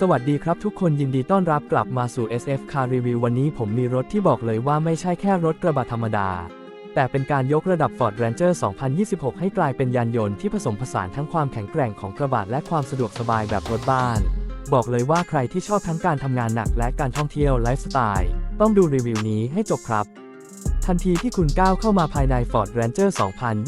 สวัสดีครับทุกคนยินดีต้อนรับกลับมาสู่ SF Car Review วันนี้ผมมีรถที่บอกเลยว่าไม่ใช่แค่รถกระบะธรรมดา แต่เป็นการยกระดับ Ford Ranger 2026 ให้กลายเป็นยานยนต์ที่ผสมผสานทั้งความแข็งแกร่งของกระบะและความสะดวกสบายแบบรถบ้าน บอกเลยว่าใครที่ชอบทั้งการทำงานหนักและการท่องเที่ยวไลฟ์สไตล์ต้องดูรีวิวนี้ให้จบครับ ทันทีที่คุณก้าวเข้ามาภายใน Ford Ranger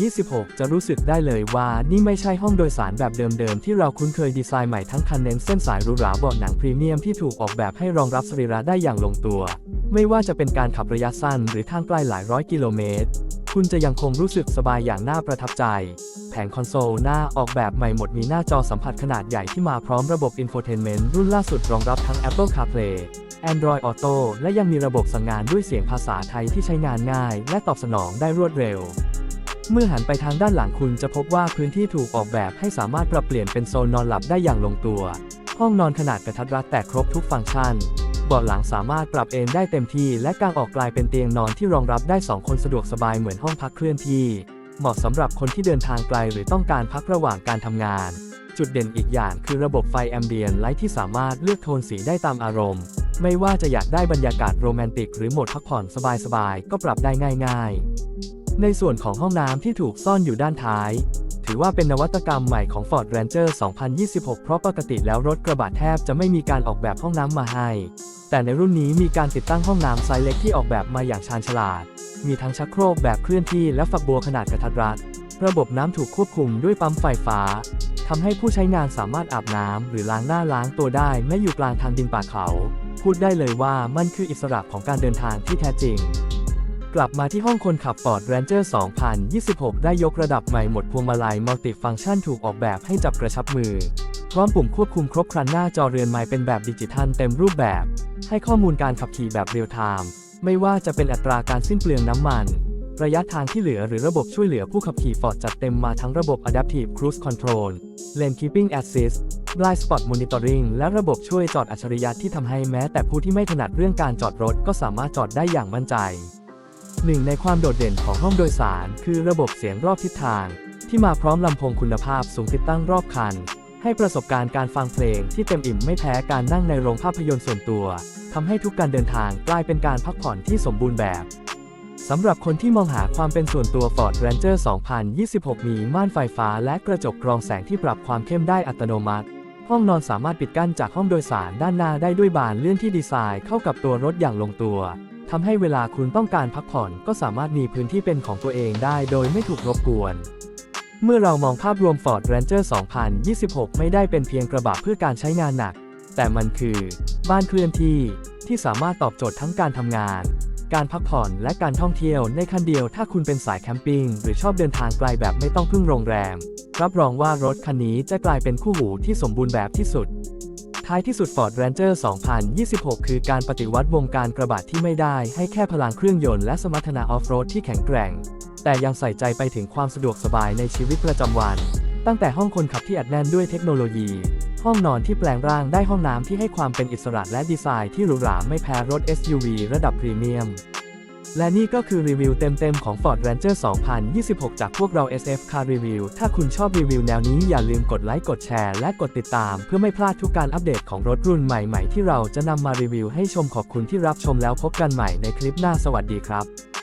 2026 จะรู้สึกได้เลยว่านี่ไม่ใช่ห้องโดยสารแบบเดิมๆ ที่เราคุ้นเคยดีไซน์ใหม่ทั้งคันเน้นเส้นสายหรูหราเบาะหนังพรีเมียมที่ถูกออกแบบให้รองรับสรีระได้อย่างลงตัว ไม่ว่าจะเป็นการขับระยะสั้นหรือทางไกลหลายร้อยกิโลเมตร คุณจะยังคงรู้สึกสบายอย่างน่าประทับใจ แผงคอนโซลหน้าออกแบบใหม่หมดมีหน้าจอสัมผัสขนาดใหญ่ที่มาพร้อมระบบ Infotainment รุ่นล่าสุดรองรับทั้ง Apple CarPlay Android Auto และยังมีระบบสั่งงานด้วยเสียงภาษาไทยที่ใช้งานง่าย และตอบสนองได้รวดเร็ว เมื่อหันไปทางด้านหลังคุณจะพบว่าพื้นที่ถูกออกแบบให้สามารถปรับเปลี่ยนเป็นโซนนอนหลับได้อย่างลงตัว ห้องนอนขนาดกระทัดรัดแต่ครบทุกฟังก์ชันเบาะหลังสามารถปรับเอนได้เต็มที่ และกางออกกลายเป็นเตียงนอนที่รองรับได้ 2 คนสะดวกสบายเหมือนห้องพักเคลื่อนที่ เหมาะสำหรับคนที่เดินทางไกลหรือต้องการพักระหว่างการทำงาน จุดเด่นอีกอย่างคือระบบไฟแอมเบียนไลท์ที่สามารถเลือกโทนสีได้ตามอารมณ์ ไม่ว่าจะอยากได้บรรยากาศโรแมนติก หรือโหมดพักผ่อนสบายๆ ก็ปรับได้ง่ายๆ ในส่วนของห้องน้ำที่ถูกซ่อนอยู่ด้านท้าย ถือว่าเป็นนวัตกรรมใหม่ของ Ford Ranger 2026 เพราะปกติแล้วรถกระบะแทบจะไม่มีการออกแบบห้องน้ำมาให้ แต่ในรุ่นนี้มีการติดตั้งห้องน้ำไซส์เล็กที่ออกแบบมาอย่างชาญฉลาด มีทั้งชักโครกแบบเคลื่อนที่และฝักบัวขนาดกระทัดรัด ระบบน้ำถูกควบคุมด้วยปั๊มไฟฟ้าทำให้ผู้ใช้งานสามารถอาบน้ำหรือล้างหน้าล้างตัวได้แม้อยู่กลางทางดินป่าเขา พูดได้เลยว่ามันคืออิสระของการเดินทางที่แท้จริง กลับมาที่ห้องคนขับ Ford Ranger 2026 ได้ยกระดับใหม่หมดพวงมาลัยมัลติฟังชันถูกออกแบบให้จับกระชับมือ พร้อมปุ่มควบคุมครบครันหน้าจอเรือนไม้เป็นแบบดิจิทัลเต็มรูปแบบ ให้ข้อมูลการขับขี่แบบเรียลไทม์ไม่ว่าจะเป็นอัตราการสิ้นเปลืองน้ำมัน ระยะทางที่เหลือหรือระบบช่วยเหลือผู้ขับขี่ Ford จัดเต็มมาทั้งระบบ Adaptive Cruise Control Lane Keeping Assist Blind Spot Monitoring และระบบช่วยจอดอัจฉริยะที่ทำให้แม้แต่ผู้ที่ไม่ถนัดเรื่องการจอดรถก็สามารถจอดได้อย่างมั่นใจ หนึ่งในความโดดเด่นของห้องโดยสาร คือระบบเสียงรอบทิศทาง ที่มาพร้อมลำโพงคุณภาพสูงติดตั้งรอบคัน ให้ประสบการณ์การฟังเพลงที่เต็มอิ่มไม่แพ้การนั่งในโรงภาพยนตร์ส่วนตัวทำให้ทุกการเดินทางกลายเป็นการพักผ่อนที่สมบูรณ์แบบ สำหรับคนที่มองหาความเป็นส่วนตัว Ford Ranger 2026 มีม่านไฟฟ้าและกระจกกรองแสงที่ปรับความเข้มได้อัตโนมัติ ห้องนอนสามารถปิดกั้นจากห้องโดยสารด้านหน้าได้ด้วยบานเลื่อนที่ดีไซน์เข้ากับตัวรถอย่างลงตัว ทำให้เวลาคุณต้องการพักผ่อนก็สามารถมีพื้นที่เป็นของตัวเองได้โดยไม่ถูกรบกวน เมื่อเรามองภาพรวม Ford Ranger 2026 ไม่ได้เป็นเพียงกระบะเพื่อการใช้งานหนัก แต่มันคือ บ้านเคลื่อนที่ที่สามารถตอบโจทย์ทั้งการทำงาน การพักผ่อนและการท่องเที่ยวในคันเดียวถ้าคุณเป็นสายแคมปิ้งหรือชอบเดินทางไกลแบบไม่ต้องพึ่งโรงแรม รับรองว่ารถคันนี้จะกลายเป็นคู่หูที่สมบูรณ์แบบที่สุด ท้ายที่สุด Ford Ranger 2026 คือการปฏิวัติวงการกระบะที่ไม่ได้ให้แค่พลังเครื่องยนต์และสมรรถนะออฟโรดที่แข็งแกร่ง แต่ยังใส่ใจไปถึงความสะดวกสบายในชีวิตประจำวัน ตั้งแต่ห้องคนขับที่อัดแน่นด้วยเทคโนโลยี ห้องนอนที่แปลงร่างได้ห้องน้ำที่ให้ความเป็นอิสระและดีไซน์ที่หรูหราไม่แพ้รถ SUV ระดับพรีเมียม และนี่ก็คือรีวิวเต็มๆของ Ford Ranger 2026 จากพวกเรา SF Car Review ถ้าคุณชอบรีวิวแนวนี้อย่าลืมกดไลค์กดแชร์และกดติดตาม เพื่อไม่พลาดทุกการอัปเดตของรถรุ่นใหม่ ๆ ที่เราจะนำมารีวิวให้ชมขอบคุณที่รับชมแล้วพบกันใหม่ในคลิปหน้าสวัสดีครับ